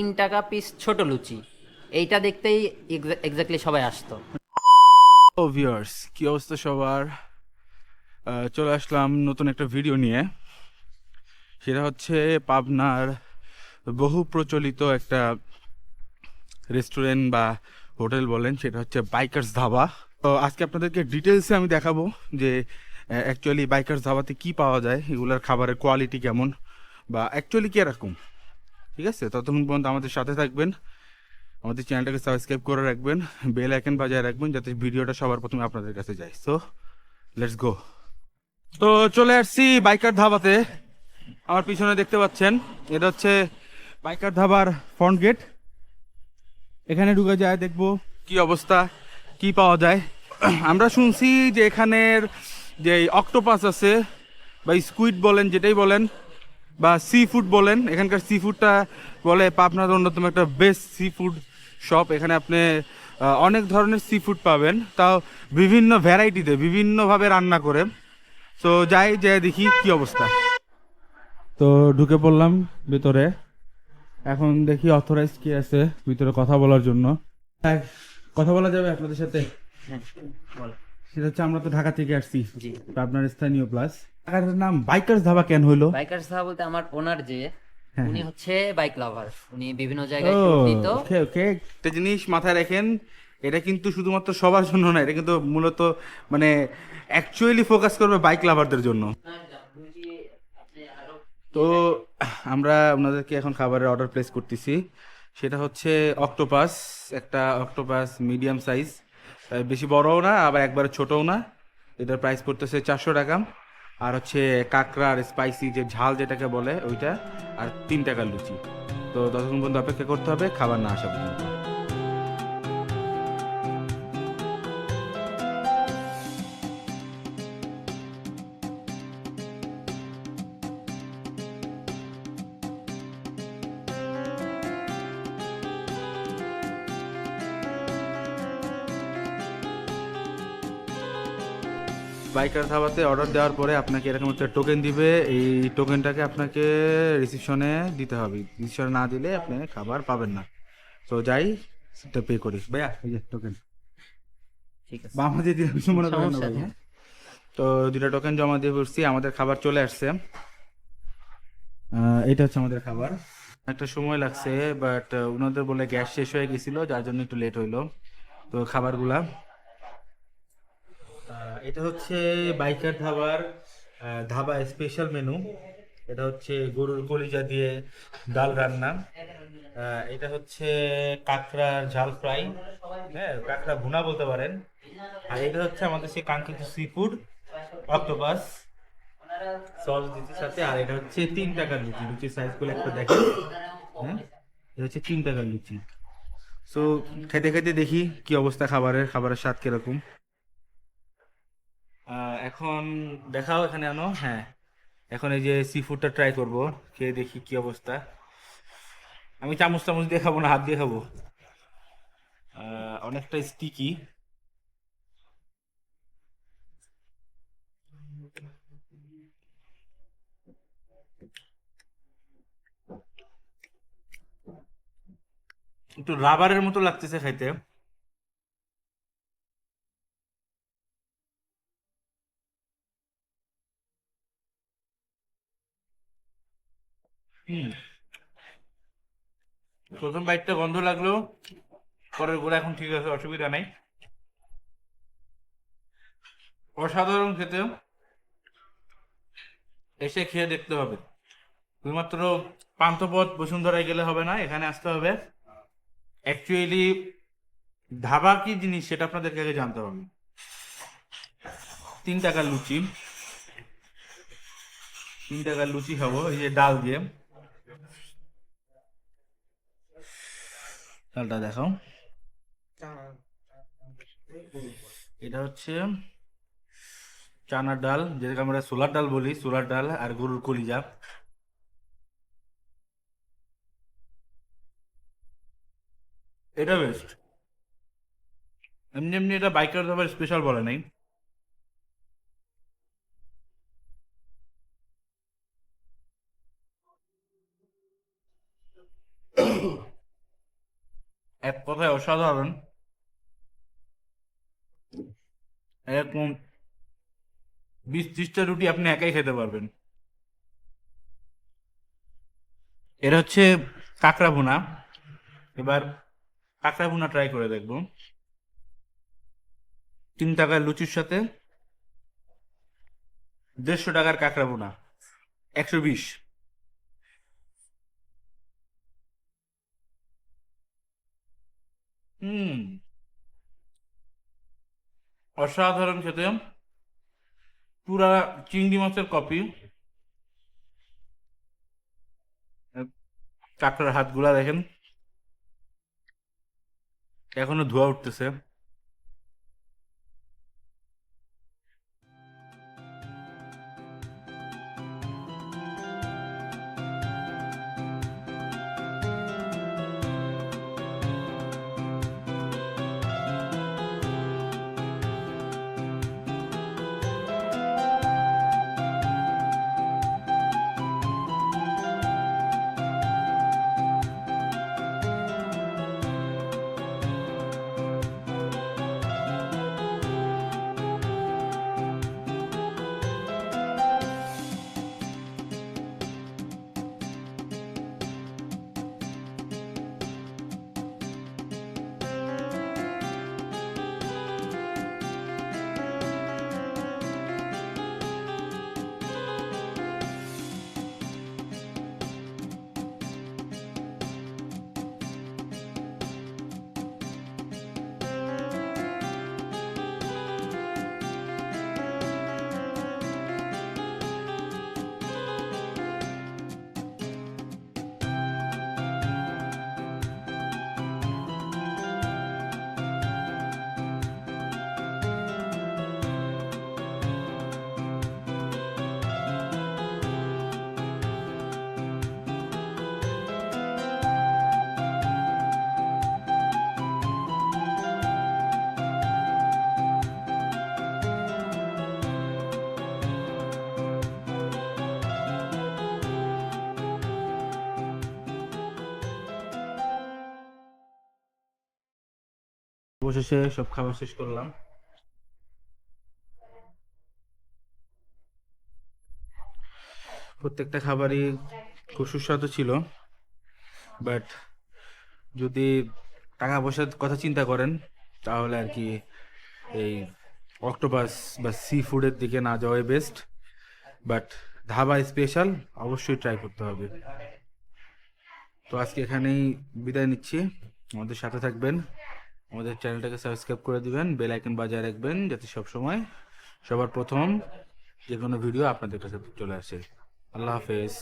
তিন টাকা পিস ছোট লুচি। এইটা দেখতেই এক্স্যাক্টলি সবাই আসতো। ও ভিউয়ার্স কি অবস্থা সবার? চলে আসলাম নতুন একটা ভিডিও নিয়ে। সেটা হচ্ছে পাবনার বহু প্রচলিত একটা রেস্টুরেন্ট বা হোটেল বলেন, সেটা হচ্ছে বাইকার্স ধাবা তো আজকে আপনাদেরকে ডিটেলসে আমি দেখাবো যে অ্যাকচুয়ালি বাইকার্স ধাবাতে কি পাওয়া যায়, এগুলোর খাবারের কোয়ালিটি কেমন, বা অ্যাকচুয়ালি কীরকম ঠিক আছে? ততক্ষণ পর্যন্ত আমাদের সাথে থাকবেন। আমাদের চ্যানেলটাকে সাবস্ক্রাইব করে রাখবেন, বেল আইকন বাজায় রাখবেন যাতে ভিডিওটা সবার প্রথমে আপনাদের কাছে যায়। সো লেটস গো তো চলে আসছি বাইকার ধাবাতে। আমার পিছনে দেখতে পাচ্ছেন, এটা হচ্ছে বাইকার ধাবার ফ্রন্ট গেট এখানে ঢুকে যায়, দেখব কি অবস্থা, কি পাওয়া যায়। আমরা শুনছি যে এখানের যে অক্টোপাস আছে, বা স্কুইড বলেন, যেটাই বলেন বা সি ফুড বলেন এখানকার সি ফুডটা বলে পাবনার অন্যতম একটা বেস্ট সি ফুড শপ এখানে আপনি অনেক ধরনের সি ফুড পাবেন তাও বিভিন্ন ভ্যারাইটিতে বিভিন্নভাবে রান্না করে। তো যাই যাই দেখি কি অবস্থা। তো ঢুকে পড়লাম ভেতরে। এখন দেখি অথরাইজ কি আছে ভিতরে কথা বলার জন্য। হ্যাঁ, কথা বলা যাবে আপনাদের সাথে? সেটা হচ্ছে আমরা তো ঢাকা থেকে আসছি। আপনার স্থানীয় প্লাস ঢাকার নাম বাইকার্স ধাবা কেন হইল? বাইকার সাহা বলতে আমার ওনার যে হ্যাঁ, উনি হচ্ছে বাইক লাভার। উনি বিভিন্ন জায়গায় tour দিত। ওকে ওকে। একটা জিনিস মাথায় রাখেন এটা কিন্তু শুধুমাত্র সবার জন্য না এটা কিন্তু মূলত মানে অ্যাকচুয়ালি ফোকাস করবে বাইক লাভারদের জন্য। তো আমরা ওনাদেরকে এখন খাবারের অর্ডার প্লেস করতেছি। সেটা হচ্ছে অক্টোপাস একটা অক্টোপাস মিডিয়াম সাইজ বেশি বড়ও না আবার একবারে ছোটও না। এটার প্রাইস পড়তেছে চারশো টাকা। আর হচ্ছে কাঁকড়ার স্পাইসি যে ঝাল যেটাকে বলে ওইটা, আর তিন টাকার লুচি তো ততক্ষণ পর্যন্ত অপেক্ষা করতে হবে, খাবার না আসা পর্যন্ত। বাইকার ধাবাতে অর্ডার দেওয়ার পরে আপনাকে এরকম একটা টোকেন দিবে। এই টোকেনটাকে আপনাকে রিসিপশনে দিতে হবে। রিসিপশনে না দিলে আপনি খাবার পাবেন না। তো যাই সেটা পে করি। ভাইয়া এই যে টোকেন ঠিক আছে। বা আমাদের দিয়ে মনে করেন না সমস্যা হ্যাঁ? তো দুটো টোকেন জমা দিয়ে বসছি আমাদের খাবার চলে আসছে। এটা হচ্ছে আমাদের খাবার। একটা সময় লাগছে বাট ওনাদের বলে গ্যাস শেষ হয়ে গেছিল যার জন্য একটু লেট হইল। তো খাবারগুলা এটা হচ্ছে বাইকার ধাবার ধাবা স্পেশাল মেনু এটা হচ্ছে গরুর কলিজা দিয়ে ডাল রান্না। এটা হচ্ছে কাঁকড়ার ঝাল ফ্রাই। হ্যাঁ কাঁকড়া ভুনা বলতে পারেন। আর এটা হচ্ছে আমাদের সেই কাঙ্ক্ষিত সি ফুড অক্টোপাস সস দিচ্ছে সাথে। আর এটা হচ্ছে তিন টাকার লুচি। লুচির সাইজগুলো একটা দেখেন। হ্যাঁ এটা হচ্ছে তিন টাকার লুচি। সো খেতে খেতে দেখি কি অবস্থা খাবারের খাবারের স্বাদ কীরকম। এখন দেখাও এখানে আনো হ্যাঁ। এখন এই যে সি ফুডটা ট্রাই করব, খেয়ে দেখি কি অবস্থা। আমি চামচ চামচ দিয়ে খাব না, হাত দিয়ে খাব। অনেকটা স্টিকি একটু রাবারের মতো লাগতেছে খাইতে। প্রথম বাইকটা গন্ধ লাগল, পরের গোড়া এখন ঠিক আছে, অসুবিধা নাই। অসাধারণ খেতে। এসে খেয়ে দেখতে হবে। শুধুমাত্র পান্থপথ বসুন্ধরায় গেলে হবে না, এখানে আসতে হবে। অ্যাকচুয়ালি ধাবা কি জিনিস সেটা আপনাদেরকে আগে জানতে হবে। তিন টাকার লুচি। তিন টাকার লুচি খাব, এই যে ডাল দিয়ে। ডালটা দেখাও এটা হচ্ছে চানার ডাল, যেটাকে আমরা সোলার ডাল বলি, সোলার ডাল আর গরুর কলিজা। এটা বেস্ট এমনি এমনি এটা বাইকার ধাবার স্পেশাল বলে নাই। এক কথায় অসাধারণ। এরকম বিশ ত্রিশটা রুটি আপনি একাই খেতে পারবেন। এটা হচ্ছে কাঁকড়া ভুনা। এবার কাঁকড়া ভুনা ট্রাই করে দেখব। তিন টাকার লুচির সাথে দেড়শো টাকার কাঁকড়া ভুনা। একশো বিশ। হুম। অসাধারণ খেতে। পুরা চিংড়ি মাছের কপি। কাঁকড়ার হাতগুলা দেখেন। এখনও ধোয়া উঠতেছে। অবশেষে সব খাবার শেষ করলাম। প্রত্যেকটা খাবারই খুব সুস্বাদু ছিল। বাট যদি টাকা পয়সার কথা চিন্তা করেন, তাহলে আর কি এই অক্টোপাস বা সি ফুডের দিকে না যাওয়াই বেস্ট বাট ধাবা স্পেশাল অবশ্যই ট্রাই করতে হবে। তো আজকে এখানেই বিদায় নিচ্ছি। আমাদের সাথে থাকবেন আমাদের চ্যানেলটাকে সাবস্ক্রাইব করে দিবেন, বেল আইকন বাজায় রাখবেন যাতে সব সময় সবার প্রথম যে কোনো ভিডিও আপনাদের কাছে চলে আসে। আল্লাহ হাফেজ।